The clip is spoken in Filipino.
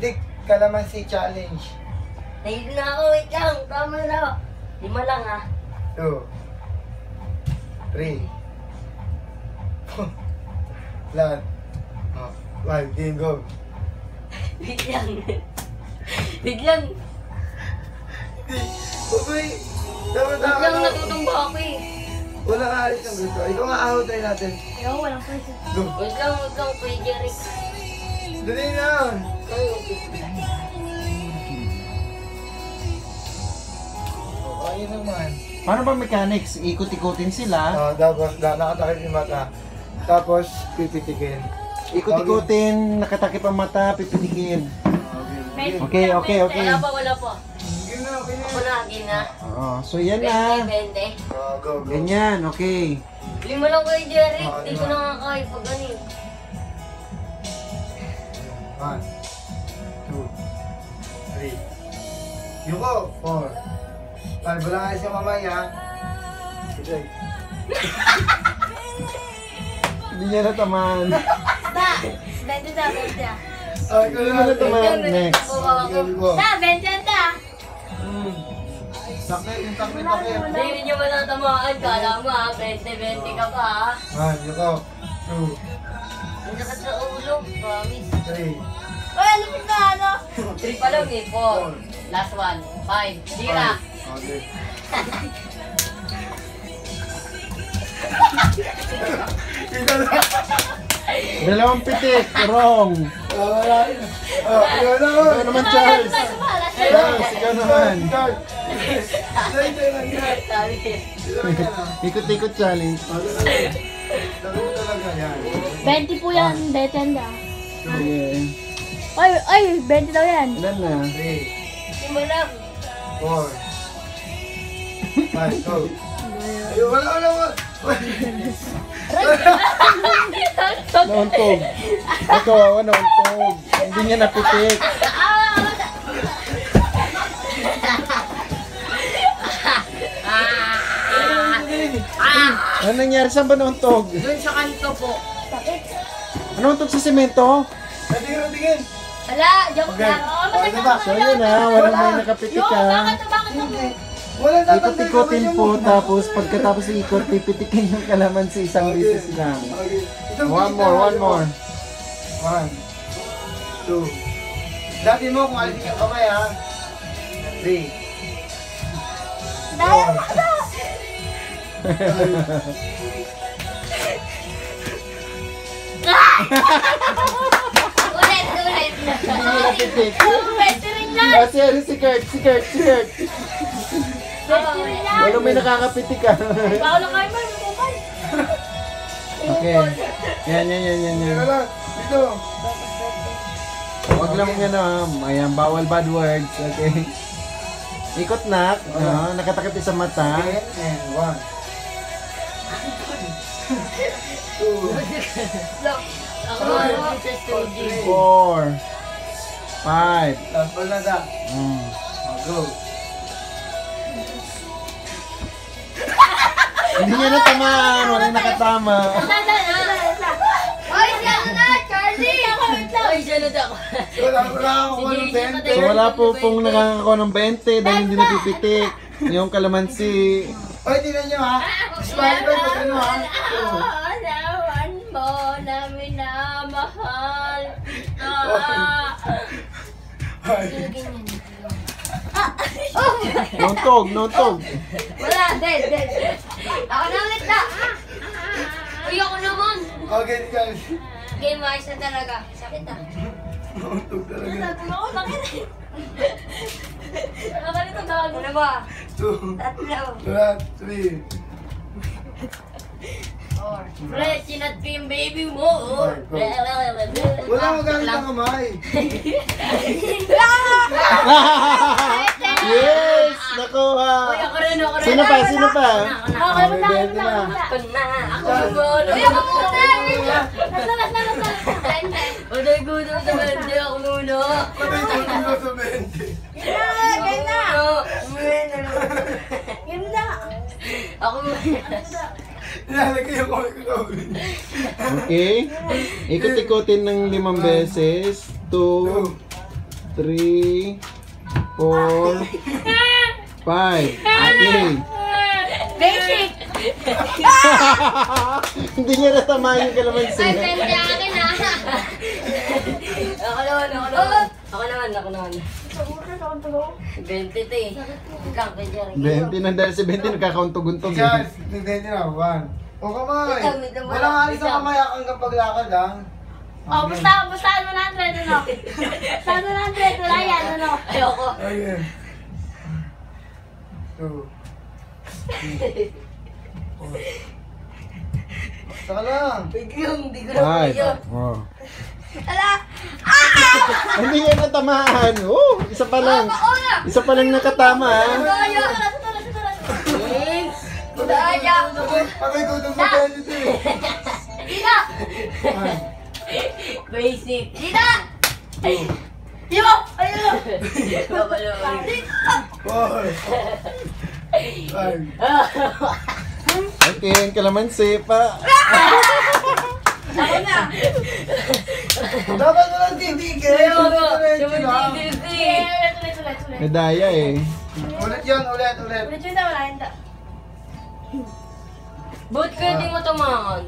Dik, kalamansi challenge. Nahihil na ako, wait lang. Tama na. Lima lang ah. Two. Three. Four. Lahat. Oh, one, game, go. Wait lang. wait lang. Uy! Dapat Wait lang, natutumba ako eh. Wala ka alis ng gusto. Ikaw nga ahot tayo natin. Ayaw, walang pwede. Go. Wait lang, wait lang, Kuya Jeric. Dali na. Oh, ayun naman. Paano ba mechanics? Ikot-ikutin sila. Oh, tapos da, nakatakip yung mata. Tapos pipitikin. Ikot-ikutin, nakatakip ang mata, pipitikin. Okay, okay, okay. Wala pa, wala pa. Ako na, akin na. Oo, so yan na. 20, 20. Go, go. Ganyan, okay. Lima lang Kuya Jeric. Ah, Hindi ko lima. nakakaya pag ganun. One, two, three. Yuko, four. Five, wala nga siya mamay, ha? Sige. Hindi niya natamaan. Da! Da, bente da. Ay, ko Hindi mo natamaan. Next. Da, bente da! Hmm. Takip, yung takip, takip. Hindi nyo matatamaan. Kala mo ha, 20-20 ka pa ha. One, yuko. Two, Ang sakit sa ulo, promise. Three. Uy, ano ka, ano? 3 pa lang eh, 4. Last one, 5. Sira. five. Okay. Ito na. Dalawang pitik, wrong. Wala. Ah, ikaw na, oh. Ikaw naman, Charles. Charles, ikaw naman. Ah. Ikot-ikot challenge. Ah, ito lang yan. Sabi mo talaga yan. Bente po yan, bente da. Sige. Ay, ay, bente daw yan. Ilan na? Three, Lima lang. four, five, go. Ay, wala, wala, wala. Nauntog. Ikaw, ako nauntog. Hindi niya napitik. Ano nangyari? Saan ba nauntog? Doon sa kanto po. Ano nauntog sa semento? Tingin, tingin. Hala, joke Okay. lang. Oh, ito ba? So yun na, walang may nakapitik Yo, ka. bakit bakit to? Wala Ikot-ikotin po, mo. tapos pagkatapos ikot, pipitikin yung kalamansi isang Okay. beses lang. Okay. One more, one more. One, two. Dati mo kung alisin yung kamay ha. Three. Dahil ako da! Ulit, ulit. Bente rin yan! Ah, si, ano, si Kurt, si Kurt, si Kurt. Bente rin yan! Walang may nakakapitik ah. Bawal lang kayo man, bukay. Okay. Yan, yan, yan, yan, yan. Lang. Dito. Huwag lang yan ah. Ayan, bawal bad words. Okay. Ikot na. Ah, nakatakip sa mata. Again and one. Two. Na. Four. Five. Last ball na da. Mm. Oh, go. Hindi niya natamaan. Walang nakatama. Ay, si ano na, Charlie! Lang. Ay, sunod ako. Wala ko lang ako ng Sige, 20. So wala po pong nakakakuha ng 20 dahil hindi napipitik. Yung kalamansi. Oy, tingnan nyo ha. Smiley ba ano ha? Mo na minamahal kita. Ay. Nauntog, nauntog. Wala, dead, dead. Ako na ulit na. Uy, ako naman. Okay, guys. Game wise na talaga. Sakit ah. Nauntog talaga. Oo, bakit? Ba nito gago? Ano ba? Two. Tatlo. Three. Fresh, sinat ko yung baby mo. oh. Wala mo gamit ng kamay. yes! Nakuha! Uy, ako rin, ako rin. Sino pa? Sino pa? Okay, wala, May wala, 20 na. wala. Ako na. Ako muna. Uy, ako muna! Nasa, nasa, nasa. Bente. Oday, gutom sa bende. Ako muna. Patay ko mo sa 20. Yan na, yan na. Muna. Yan na. Ako muna. Nilalagay yung kamay ko sa ulo. Okay. Ikot-ikotin ng limang beses. Two, three, four, five. Okay. Basic! Hindi niya natamaan yung kalamansi. Ay, pwede akin ah. Ako naman, ako naman. Ako naman, ako naman. Tulog. 20 to eh. Ikaw, kay Jerry. 20 na dahil si 20 nagkakauntog-untog. eh. Charles, nagdente na. One. O kamay. Wait lang, wait Walang lang. alis lang. kamay hanggang paglakad lang. Oh, basta, basta ano na, Andred, ano? Basta ano na, Andred, wala yan, ano? Ayoko. Ayun. Two. Three. Four. Saka lang. Biglang, hindi ko na kaya. Oh. Ala! Hindi niya natamaan. Oh, isa pa lang. Isa pa lang nakatama. ah. Pagay ko itong magkano ito eh. Dito! One. Basic. Dito! Yo! Ayun! Babalo. Four. Five. Ang kalamansi pa. Ako na! Dapat mo lang titigil. Eh. Medaya eh. Ulit yun, ulit, ulit. Ulit yun na, wala, hindi. Ba't hindi mo tamaan?